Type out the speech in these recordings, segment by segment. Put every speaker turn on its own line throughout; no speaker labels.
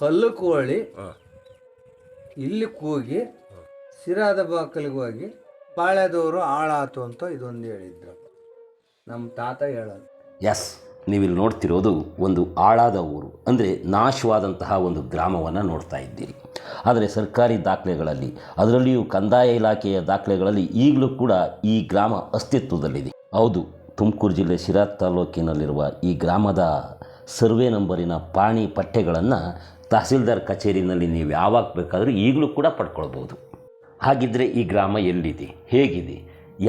ಕಲ್ಲು ಕೋಳಿ ಇಲ್ಲಿ ಕೂಗಿ ಸಿರಾದ ಬಾಕಲಿಗೆ ಹೋಗಿ ಪಾಳ್ಯದವರು ಹಾಳಾತು ಅಂತ ಇದೊಂದು ಹೇಳಿದ್ರು. ನಮ್ಮ ತಾತ ಹೇಳೋದು.
ಎಸ್ ನೀವಿಲ್ಲಿ ನೋಡ್ತಿರೋದು ಒಂದು ಆಳಾದ ಊರು ಅಂದರೆ ನಾಶವಾದಂತಹ ಒಂದು ಗ್ರಾಮವನ್ನು ನೋಡ್ತಾ ಇದ್ದೀರಿ. ಆದರೆ ಸರ್ಕಾರಿ ದಾಖಲೆಗಳಲ್ಲಿ ಅದರಲ್ಲಿಯೂ ಕಂದಾಯ ಇಲಾಖೆಯ ದಾಖಲೆಗಳಲ್ಲಿ ಈಗಲೂ ಕೂಡ ಈ ಗ್ರಾಮ ಅಸ್ತಿತ್ವದಲ್ಲಿದೆ. ಹೌದು ತುಮಕೂರು ಜಿಲ್ಲೆ ಶಿರಾ ತಾಲೂಕಿನಲ್ಲಿರುವ ಈ ಗ್ರಾಮದ ಸರ್ವೆ ನಂಬರಿನ ಪಾಣಿ ಪಠ್ಯಗಳನ್ನು ತಹಸೀಲ್ದಾರ್ ಕಚೇರಿನಲ್ಲಿ ನೀವು ಯಾವಾಗ ಬೇಕಾದರೂ ಈಗಲೂ ಕೂಡ ಪಡ್ಕೊಳ್ಬೋದು. ಹಾಗಿದ್ದರೆ ಈ ಗ್ರಾಮ ಎಲ್ಲಿದೆ? ಹೇಗಿದೆ?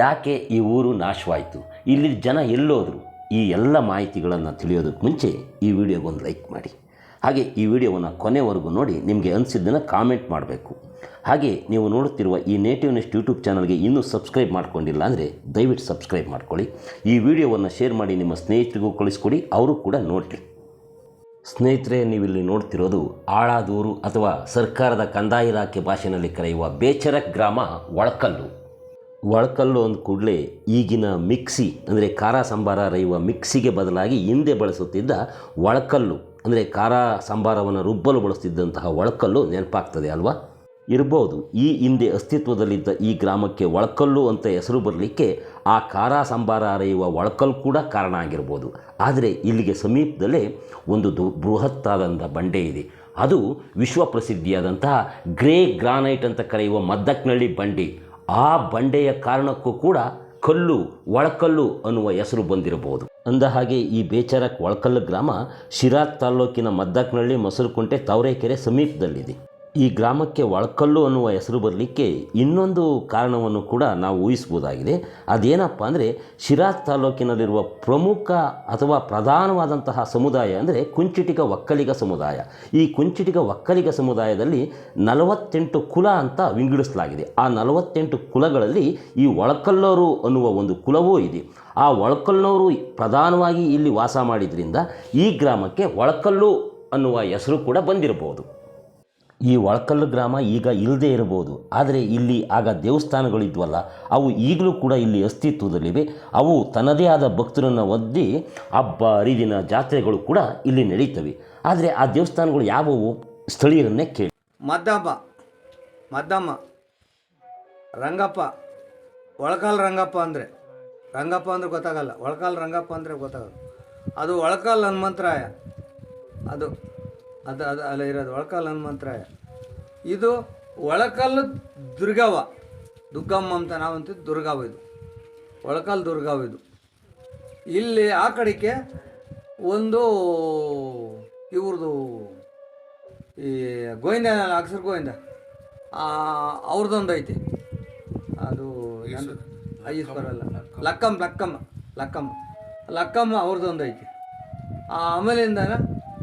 ಯಾಕೆ ಈ ಊರು ನಾಶವಾಯಿತು? ಇಲ್ಲಿ ಜನ ಎಲ್ಲೋದ್ರು? ಈ ಎಲ್ಲ ಮಾಹಿತಿಗಳನ್ನು ತಿಳಿಯೋದಕ್ಕೆ ಮುಂಚೆ ಈ ವಿಡಿಯೋಗೊಂದು ಲೈಕ್ ಮಾಡಿ. ಹಾಗೆ ಈ ವಿಡಿಯೋವನ್ನು ಕೊನೆವರೆಗೂ ನೋಡಿ ನಿಮಗೆ ಅನಿಸಿದ್ದನ್ನು ಕಾಮೆಂಟ್ ಮಾಡಬೇಕು. ಹಾಗೆ ನೀವು ನೋಡುತ್ತಿರುವ ಈ ನೇಟಿವ್ ನೆಸ್ಟ್ ಯೂಟ್ಯೂಬ್ ಚಾನಲ್ಗೆ ಇನ್ನೂ ಸಬ್ಸ್ಕ್ರೈಬ್ ಮಾಡ್ಕೊಂಡಿಲ್ಲ ಅಂದರೆ ದಯವಿಟ್ಟು ಸಬ್ಸ್ಕ್ರೈಬ್ ಮಾಡ್ಕೊಳ್ಳಿ. ಈ ವಿಡಿಯೋವನ್ನು ಶೇರ್ ಮಾಡಿ ನಿಮ್ಮ ಸ್ನೇಹಿತರಿಗೂ ಕಳಿಸ್ಕೊಡಿ, ಅವರು ಕೂಡ ನೋಡಲಿ. ಸ್ನೇಹಿತರೆ, ನೀವಿಲ್ಲಿ ನೋಡ್ತಿರೋದು ಆಳಾದೂರು ಅಥವಾ ಸರ್ಕಾರದ ಕಂದಾಯ ಇಲಾಖೆ ಭಾಷೆಯಲ್ಲಿ ಕರೆಯುವ ಬೇಚರಕ್ ಗ್ರಾಮ ಒಳಕಲ್ಲು. ಒಳಕಲ್ಲು ಅಂದ ಕೂಡಲೇ ಈಗಿನ ಮಿಕ್ಸಿ, ಅಂದರೆ ಖಾರ ಸಂಬಾರ ರೈಯುವ ಮಿಕ್ಸಿಗೆ ಬದಲಾಗಿ ಹಿಂದೆ ಬಳಸುತ್ತಿದ್ದ ಒಳಕಲ್ಲು, ಅಂದರೆ ಖಾರ ಸಂಬಾರವನ್ನು ರುಬ್ಬಲು ಬಳಸ್ತಿದ್ದಂತಹ ಒಳಕಲ್ಲು ನೆನಪಾಗ್ತದೆ ಅಲ್ವಾ? ಇರ್ಬೋದು. ಈ ಹಿಂದೆ ಅಸ್ತಿತ್ವದಲ್ಲಿದ್ದ ಈ ಗ್ರಾಮಕ್ಕೆ ಒಳಕಲ್ಲು ಅಂತ ಹೆಸರು ಬರಲಿಕ್ಕೆ ಆ ಖಾರ ಸಂಬಾರ ಅರೆಯುವ ಒಳಕಲ್ಲು ಕೂಡ ಕಾರಣ ಆಗಿರ್ಬೋದು. ಆದರೆ ಇಲ್ಲಿಗೆ ಸಮೀಪದಲ್ಲೇ ಒಂದು ದು ಬೃಹತ್ತಾದಂಥ ಬಂಡೆ ಇದೆ. ಅದು ವಿಶ್ವ ಪ್ರಸಿದ್ಧಿಯಾದಂತಹ ಗ್ರೇ ಗ್ರಾನೈಟ್ ಅಂತ ಕರೆಯುವ ಮದ್ದಕ್ನಳ್ಳಿ ಬಂಡೆ. ಆ ಬಂಡೆಯ ಕಾರಣಕ್ಕೂ ಕೂಡ ಕಲ್ಲು, ಒಳಕಲ್ಲು ಅನ್ನುವ ಹೆಸರು ಬಂದಿರಬಹುದು. ಅಂದ ಹಾಗೆ ಈ ಬೇಚರಕ್ ಒಳಕಲ್ಲು ಗ್ರಾಮ ಶಿರಾ ತಾಲ್ಲೂಕಿನ ಮದ್ದಕ್ನಳ್ಳಿ ಮೊಸರುಕುಂಟೆ ತಾವರೆಕೆರೆ ಸಮೀಪದಲ್ಲಿದೆ. ಈ ಗ್ರಾಮಕ್ಕೆ ಒಳಕಲ್ಲು ಅನ್ನುವ ಹೆಸರು ಬರಲಿಕ್ಕೆ ಇನ್ನೊಂದು ಕಾರಣವನ್ನು ಕೂಡ ನಾವು ಊಹಿಸ್ಬೋದಾಗಿದೆ ಅದೇನಪ್ಪ ಅಂದರೆ ಶಿರಾ ತಾಲೂಕಿನಲ್ಲಿರುವ ಪ್ರಮುಖ ಅಥವಾ ಪ್ರಧಾನವಾದಂತಹ ಸಮುದಾಯ ಅಂದರೆ ಕುಂಚಿಟಿಗ ಒಕ್ಕಲಿಗ ಸಮುದಾಯ. ಈ ಕುಂಚಿಟಿಗ ಒಕ್ಕಲಿಗ ಸಮುದಾಯದಲ್ಲಿ ನಲವತ್ತೆಂಟು ಕುಲ ಅಂತ ವಿಂಗಡಿಸಲಾಗಿದೆ. ಆ ನಲವತ್ತೆಂಟು ಕುಲಗಳಲ್ಲಿ ಈ ಒಳಕಲ್ಲೋರು ಅನ್ನುವ ಒಂದು ಕುಲವೂ ಇದೆ. ಆ ಒಳಕಲ್ನವರು ಪ್ರಧಾನವಾಗಿ ಇಲ್ಲಿ ವಾಸ ಮಾಡಿದ್ರಿಂದ ಈ ಗ್ರಾಮಕ್ಕೆ ಒಳಕಲ್ಲು ಅನ್ನುವ ಹೆಸರು ಕೂಡ ಬಂದಿರಬಹುದು. ಈ ಒಳಕಲ್ಲು ಗ್ರಾಮ ಈಗ ಇಲ್ಲದೇ ಇರಬಹುದು. ಆದರೆ ಇಲ್ಲಿ ಆಗ ದೇವಸ್ಥಾನಗಳಿದ್ವಲ್ಲ ಅವು ಈಗಲೂ ಕೂಡ ಇಲ್ಲಿ ಅಸ್ತಿತ್ವದಲ್ಲಿವೆ. ಅವು ತನ್ನದೇ ಆದ ಭಕ್ತರನ್ನು ಒದ್ದಿ ಹಬ್ಬ, ಹರಿದಿನ ಜಾತ್ರೆಗಳು ಕೂಡ ಇಲ್ಲಿ ನಡೀತವೆ. ಆದರೆ ಆ ದೇವಸ್ಥಾನಗಳು ಯಾವುವು? ಸ್ಥಳೀಯರನ್ನೇ ಕೇಳಿ.
ಮದ್ದಮ್ಮ ಮದ್ದಮ್ಮ, ರಂಗಪ್ಪ, ಒಳಕಾಲ್ ರಂಗಪ್ಪ ಅಂದರೆ ರಂಗಪ್ಪ ಅಂದರೆ ಗೊತ್ತಾಗಲ್ಲ, ಒಳಕಾಲ್ ರಂಗಪ್ಪ ಅಂದರೆ ಗೊತ್ತಾಗಲ್ಲ. ಅದು ಒಳಕಾಲ್ ಹನುಮಂತರಾಯ. ಅದು ಅದು ಅದು, ಅಲ್ಲ, ಇರೋದು ಒಳಕಲ್ ಹನುಮಂತರಾಯ ಇದು ಒಳಕಲ್ಲು ದುರ್ಗವ. ದುಗ್ಗಮ್ಮ ಅಂತ ನಾವಂತ ದುರ್ಗಾವ ಇದು. ಒಳಕಲ್ ದುರ್ಗಾವ ಇದು. ಇಲ್ಲಿ ಆ ಕಡೆಗೆ ಒಂದು ಇವ್ರದ್ದು ಈ ಗೋವಿಂದ, ಅಕ್ಷರ ಗೋವಿಂದ. ಅವ್ರದ್ದೊಂದು ಐತಿ. ಅದು ಐಸ್ ಬರಲ್ಲ ಲಕ್ಕಮ್ಮ ಲಕ್ಕಮ್ಮ ಲಕ್ಕಮ್ಮ. ಲಕ್ಕಮ್ಮ ಅವ್ರದ್ದೊಂದು ಐತಿ. ಆಮೇಲಿಂದ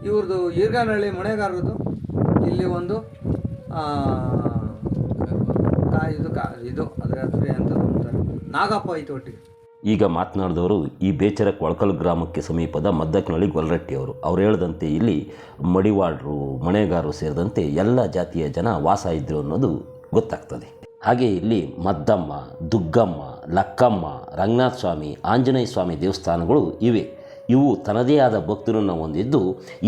ಇವ್ರದ್ದು ಈರ್ಗಾನಹಳ್ಳಿ ಮಣೆಗಾರರದ್ದು ಇಲ್ಲಿ ಒಂದು ಇದು ಇದು ಅದರ ಹತ್ರ ಅಂತ ನಾಗಪ್ಪ ಐತೆ ಒಟ್ಟಿಗೆ
ಈಗ ಮಾತನಾಡಿದವರು ಈ ಬೇಚರ ಕೊಳಕಲ್ ಗ್ರಾಮಕ್ಕೆ ಸಮೀಪದ ಮದ್ದಕ್ನಳ್ಳಿ ಗೊಲ್ಲರಟ್ಟಿಯವರು ಅವ್ರು ಹೇಳ್ದಂತೆ ಇಲ್ಲಿ ಮಡಿವಾಳರು ಮಣೆಗಾರರು ಸೇರಿದಂತೆ ಎಲ್ಲ ಜಾತಿಯ ಜನ ವಾಸ ಇದ್ದರು ಅನ್ನೋದು ಗೊತ್ತಾಗ್ತದೆ. ಹಾಗೆ ಇಲ್ಲಿ ಮದ್ದಮ್ಮ, ದುಗ್ಗಮ್ಮ, ಲಕ್ಕಮ್ಮ ರಂಗನಾಥ ಸ್ವಾಮಿ ಆಂಜನೇಯ ಸ್ವಾಮಿ ದೇವಸ್ಥಾನಗಳು ಇವೆ. ಇವು ತನ್ನದೇ ಆದ ಭಕ್ತರನ್ನು ಹೊಂದಿದ್ದು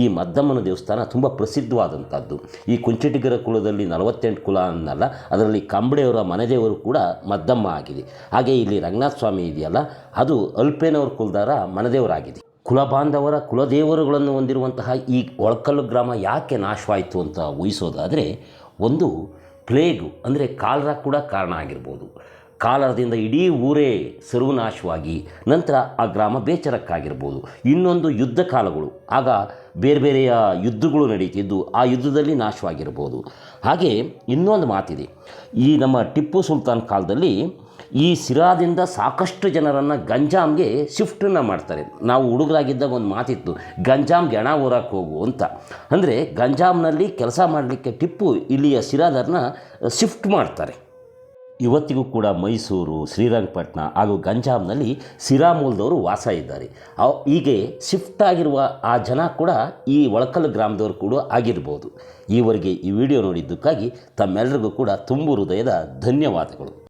ಈ ಮದ್ದಮ್ಮನ ದೇವಸ್ಥಾನ ತುಂಬ ಪ್ರಸಿದ್ಧವಾದಂಥದ್ದು ಈ ಕುಂಚಟಿಗರ ಕುಲದಲ್ಲಿ ನಲವತ್ತೆಂಟು ಕುಲ ಅನ್ನಲ್ಲ, ಅದರಲ್ಲಿ ಕಂಬಳೆಯವರ ಮನೆದೇವರು ಕೂಡ ಮದ್ದಮ್ಮ ಆಗಿದೆ. ಹಾಗೆ ಇಲ್ಲಿ ರಂಗನಾಥ ಸ್ವಾಮಿ ಇದೆಯಲ್ಲ, ಅದು ಅಲ್ಪೇನವರ ಕುಲದಾರ ಮನೆದೇವರಾಗಿದೆ. ಕುಲ ಬಾಂಧವರ ಕುಲದೇವರುಗಳನ್ನು ಹೊಂದಿರುವಂತಹ ಈ ಒಳಕಲ್ಲು ಗ್ರಾಮ ಯಾಕೆ ನಾಶವಾಯಿತು ಅಂತ ಊಹಿಸೋದಾದರೆ, ಒಂದು ಪ್ಲೇಗು ಅಂದರೆ ಕಾಲರ ಕೂಡ ಕಾರಣ ಆಗಿರ್ಬೋದು. ಕಾಲರದಿಂದ ಇಡೀ ಊರೇ ಸರ್ವನಾಶವಾಗಿ ನಂತರ ಆ ಗ್ರಾಮ ಬೇಚರಕ್ಕಾಗಿರ್ಬೋದು. ಇನ್ನೊಂದು ಯುದ್ಧ ಕಾಲಗಳು, ಆಗ ಬೇರೆ ಬೇರೆಯ ಯುದ್ಧಗಳು ನಡೀತಿದ್ದು ಆ ಯುದ್ಧದಲ್ಲಿ ನಾಶವಾಗಿರ್ಬೋದು. ಹಾಗೆ ಇನ್ನೊಂದು ಮಾತಿದೆ. ಈ ನಮ್ಮ ಟಿಪ್ಪು ಸುಲ್ತಾನ್ ಕಾಲದಲ್ಲಿ ಈ ಸಿರಾದಿಂದ ಸಾಕಷ್ಟು ಜನರನ್ನು ಗಂಜಾಮ್ಗೆ ಶಿಫ್ಟನ್ನು ಮಾಡ್ತಾರೆ. ನಾವು ಹುಡುಗರಾಗಿದ್ದಾಗ ಒಂದು ಮಾತಿತ್ತು, ಗಂಜಾಮ್ಗೆ ಹಣ ಊರಕ್ಕೆ ಹೋಗು ಅಂತ. ಅಂದರೆ ಗಂಜಾಮ್ನಲ್ಲಿ ಕೆಲಸ ಮಾಡಲಿಕ್ಕೆ ಟಿಪ್ಪು ಇಲ್ಲಿಯ ಸಿರಾದರನ್ನ ಶಿಫ್ಟ್ ಮಾಡ್ತಾರೆ. ಇವತ್ತಿಗೂ ಕೂಡ ಮೈಸೂರು ಶ್ರೀರಂಗಪಟ್ಟಣ ಹಾಗೂ ಗಂಜಾಮ್ನಲ್ಲಿ ಸಿರಾಮೂಲ್ದವರು ವಾಸ ಇದ್ದಾರೆ. ಹೀಗೆ ಶಿಫ್ಟ್ ಆಗಿರುವ ಆ ಜನ ಕೂಡ ಈ ಒಳಕಲ್ಲು ಗ್ರಾಮದವರು ಕೂಡ ಆಗಿರ್ಬೋದು. ಈವರೆಗೆ ಈ ವಿಡಿಯೋ ನೋಡಿದ್ದಕ್ಕಾಗಿ ತಮ್ಮೆಲ್ಲರಿಗೂ ಕೂಡ ತುಂಬು ಹೃದಯದ ಧನ್ಯವಾದಗಳು.